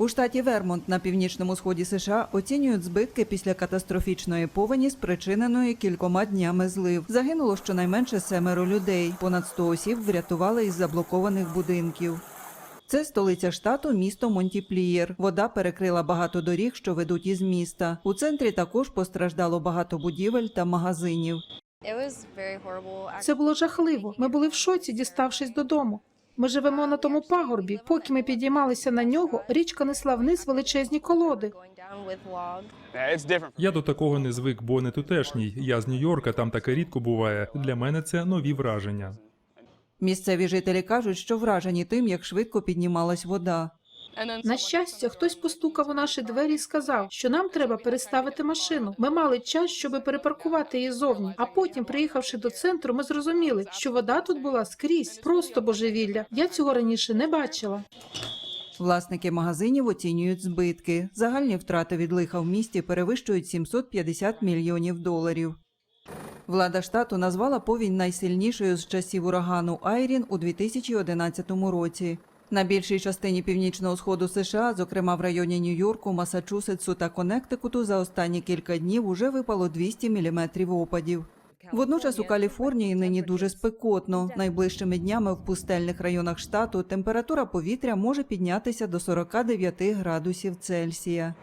У штаті Вермонт на північному сході США оцінюють збитки після катастрофічної повені, спричиненої кількома днями злив. Загинуло щонайменше семеро людей. Понад 100 осіб врятували із заблокованих будинків. Це столиця штату, місто Монтіплієр. Вода перекрила багато доріг, що ведуть із міста. У центрі також постраждало багато будівель та магазинів. Це було жахливо. Ми були в шоці, діставшись додому. Ми живемо на тому пагорбі. Поки ми підіймалися на нього, річка несла вниз величезні колоди. Я до такого не звик, бо не тутешній. Я з Нью-Йорка, там таке рідко буває. Для мене це нові враження. Місцеві жителі кажуть, що вражені тим, як швидко піднімалась вода. На щастя, хтось постукав у наші двері і сказав, що нам треба переставити машину. Ми мали час, щоб перепаркувати її зовні. А потім, приїхавши до центру, ми зрозуміли, що вода тут була скрізь, просто божевілля. Я цього раніше не бачила. Власники магазинів оцінюють збитки. Загальні втрати від лиха в місті перевищують 750 мільйонів доларів. Влада штату назвала повінь найсильнішою з часів урагану Айрін у 2011 році. На більшій частині північного сходу США, зокрема в районі Нью-Йорку, Масачусетсу та Коннектикуту, за останні кілька днів уже випало 200 міліметрів опадів. Водночас у Каліфорнії нині дуже спекотно. Найближчими днями в пустельних районах штату температура повітря може піднятися до 49 градусів Цельсія.